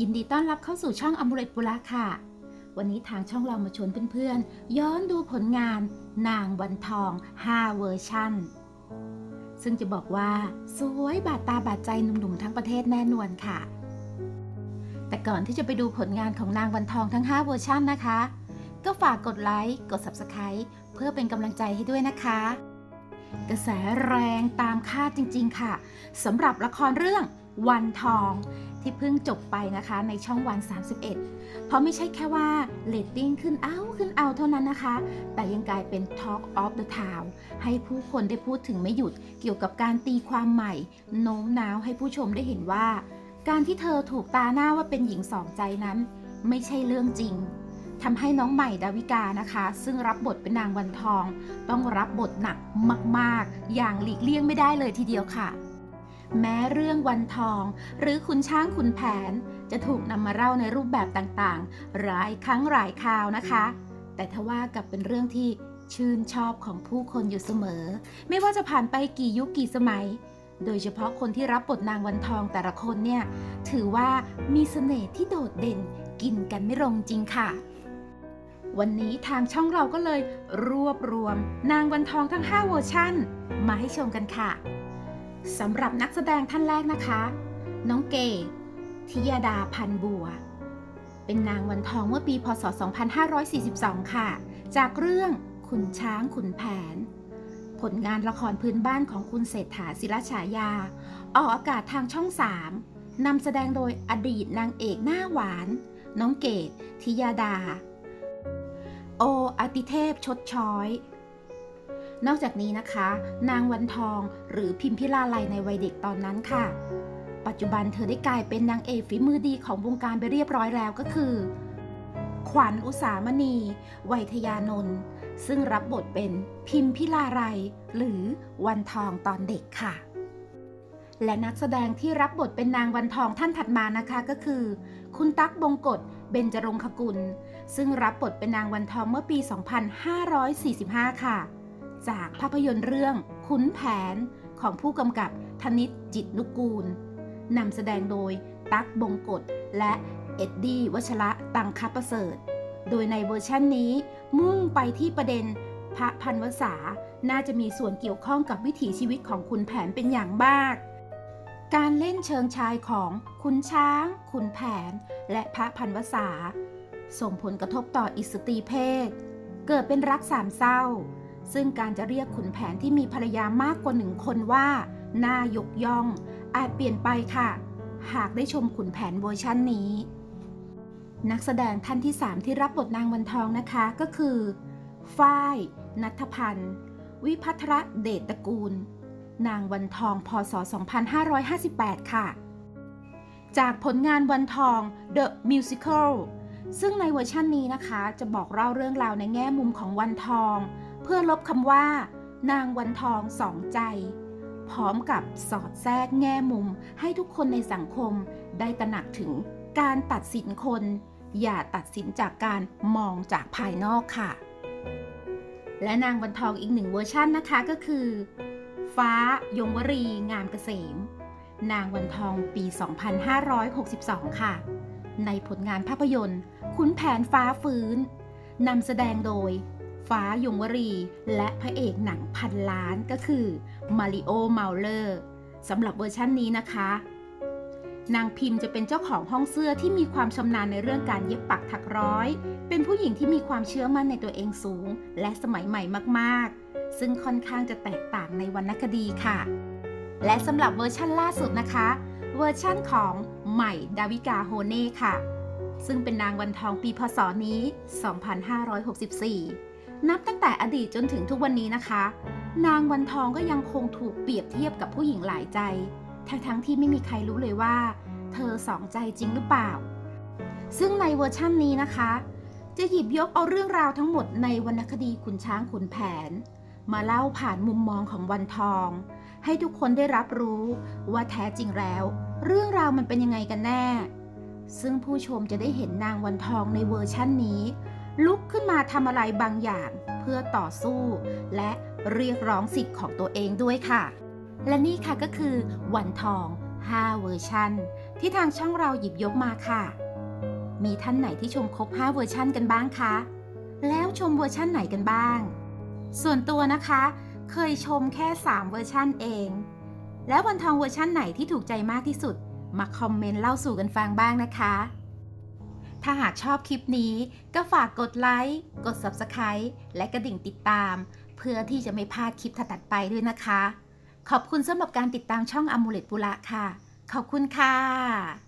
ยินดีต้อนรับเข้าสู่ช่องอม r ร t ปุระค่ะ วันนี้ทางช่องเรามาชวนเพื่อนๆ ย้อนดูผลงานนางวันทอง 5 เวอร์ชันซึ่งจะบอกว่า สวยบาดตาบาดใจหนุ่มๆทั้งประเทศแน่นวนค่ะ แต่ก่อนที่จะไปดูผลงานของนางวันทองทั้ง 5 เวอร์ชันนะคะ ก็ฝากกดไลค์กด Subscribe เพื่อเป็นกำลังใจให้ด้วยนะคะ กระแสแรงตามคาดจริง ๆ ค่ะสำหรับละครเรื่อง วันทองที่เพิ่งจบไปนะคะในช่องวัน 31 เพราะไม่ใช่แค่ว่าเรตติ้งขึ้นเอาขึ้นเอาเท่านั้นนะคะ แต่ยังกลายเป็น Talk of the Town ให้ผู้คนได้พูดถึงไม่หยุดเกี่ยวกับการตีความใหม่โน้มน้าวให้ผู้ชมได้เห็นว่า การที่เธอถูกตาหน้าว่าเป็นหญิงสองใจนั้น ไม่ใช่เรื่องจริงทำให้น้องใหม่ดาวิกานะคะ ซึ่งรับบทเป็นนางวันทอง ต้องรับบทหนักมาก ๆ อย่างหลีกเลี่ยงไม่ได้เลยทีเดียวค่ะ แม้เรื่องวันทอง หรือขุนช้างขุนแผน จะถูกนำมาเล่าในรูปแบบต่างๆ หลายครั้งหลายคราวนะคะ แต่ทว่ากับเป็นเรื่องที่ชื่นชอบของผู้คนอยู่เสมอ ไม่ว่าจะผ่านไปกี่ยุคกี่สมัย โดยเฉพาะคนที่รับบทนางวันทองแต่ละคนเนี่ย ถือว่ามีเสน่ห์ที่โดดเด่นกินกันไม่ลงจริงค่ะ วันนี้ทางช่องเราก็เลยรวบรวมนางวันทองทั้ง 5 เวอร์ชั่น มาให้ชมกันค่ะ สำหรับนักแสดงท่านแรกนะคะ น้องเกดทิยดาพันบัว เป็นนางวันทองเมื่อปี พศ 2542 ค่ะ จากเรื่องขุนช้างขุนแผน ผลงานละครพื้นบ้านของคุณเศรษฐาศิรฉายา ออกอากาศทางช่อง 3นำแสดงโดยอดีตนางเอกหน้าหวาน น้องเกดทิยาดา โออติเทพชดช้อย นอกจากนี้นะคะ นางวันทองหรือพิมพิลาไลในวัยเด็กตอนนั้นค่ะ ปัจจุบันเธอได้กลายเป็นนางเอกฝีมือดีของวงการไปเรียบร้อยแล้วก็คือ ขวัญอุสามณี วัยทยานนท์ซึ่งรับบทเป็นพิมพิลาไลหรือวันทองตอนเด็กค่ะ และนักแสดงที่รับบทเป็นนางวันทองท่านถัดมานะคะก็คือ คุณตั๊กบงกฎเบญจรงคกุล ซึ่งรับบทเป็นนางวันทองเมื่อปี 2545 ค่ะ จากภาพยนตร์เรื่องขุนแผนของผู้กำกับธนิตจิตนุกูลนำแสดงโดยตั๊กบงกฎและเอ็ดดี้วชระตังคประเสริฐ โดยในเวอร์ชั่นนี้มุ่งไปที่ประเด็นพระพันวษาน่าจะมีส่วนเกี่ยวข้องกับวิถีชีวิตของขุนแผนเป็นอย่างมาก การเล่นเชิงชายของขุนช้างขุนแผน และพระพันวษา ส่งผลกระทบต่ออิสตรีเพศ เกิดเป็นรักสามเศร้า ซึ่งการจะเรียกขุนแผนที่มีภรรยามากกว่าหนึ่งคนว่า น่ายกย่อง อาจเปลี่ยนไปค่ะ หากได้ชมขุนแผนเวอร์ชันนี้ นักแสดงท่านที่ 3 ที่รับบทนางวันทองนะคะก็คือฝ้าย นัทพันธ์ วิพัทรเดชตระกูล นางวันทองพศ 2558 ค่ะ จากผลงานวันทอง The Musical ซึ่งในเวอร์ชันนี้นะคะ จะบอกเล่าเรื่องราวในแง่มุมของวันทอง เพื่อลบคำว่า นางวันทองสองใจ พร้อมกับสอดแทรกแง่มุมให้ทุกคนในสังคมได้ตระหนักถึงการตัดสินคน อย่าตัดสินจากการมองจากภายนอกค่ะ และนางวันทองอีกหนึ่งเวอร์ชันนะคะก็คือ ฟ้ายงวรีงามเกษม นางวันทองปี 2562 ค่ะ ในผลงานภาพยนตร์ขุนแผนฟ้าฟื้นนำแสดงโดย ฟ้ายงวรี และพระเอกหนังพันล้านก็คือมาริโอเมาเลอร์สำหรับเวอร์ชันนี้นะคะ นางพิมพ์จะเป็นเจ้าของห้องเสื้อที่มีความชำนาญในเรื่องการเย็บปักถักร้อย เป็นผู้หญิงที่มีความเชื่อมั่นในตัวเองสูง และสมัยใหม่มากๆ ซึ่งค่อนข้างจะแตกต่างในวรรณคดีค่ะ และสำหรับเวอร์ชั่นล่าสุดนะคะ เวอร์ชั่นของใหม่ดาวิกาโฮเน่ค่ะซึ่งเป็นนางวันทองปีพศนี้ 2564 นับตั้งแต่อดีตจนถึงทุกวันนี้นะคะ นางวันทองก็ยังคงถูกเปรียบเทียบกับผู้หญิงหลายใจ ทั้งทั้งๆที่ไม่มีใครรู้เลยว่า เธอสองใจจริงหรือเปล่า ซึ่งในเวอร์ชั่นนี้นะคะ จะหยิบยกเอาเรื่องราวทั้งหมดในวรรณคดีขุนช้างขุนแผน มาเล่าผ่านมุมมองของวันทอง ให้ทุกคนได้รับรู้ว่าแท้จริงแล้ว เรื่องราวมันเป็นยังไงกันแน่ ซึ่งผู้ชมจะได้เห็นนางวันทองในเวอร์ชั่นนี้ ลุกขึ้นมาทำอะไรบางอย่างเพื่อต่อสู้ และเรียกร้องสิทธิ์ของตัวเองด้วยค่ะ และนี่ค่ะก็คือ วันทอง 5 เวอร์ชันที่ทางช่องเราหยิบยกมาค่ะ มีท่านไหนที่ชมครบ 5 เวอร์ชันกันบ้างคะแล้วชมเวอร์ชั่นไหนกันบ้าง ส่วนตัวนะคะ เคยชมแค่ 3 เวอร์ชั่นเอง แล้ววันทองเวอร์ชั่นไหนที่ถูกใจมากที่สุด มาคอมเมนต์เล่าสู่กันฟังบ้างนะคะ ถ้าหากชอบคลิปนี้ก็ฝากกดไลค์ กด Subscribe และกระดิ่งติดตาม เพื่อที่จะไม่พลาดคลิปถัดไปด้วยนะคะ ขอบคุณสำหรับการติดตามช่องอมูเลตบุระค่ะ ขอบคุณค่ะ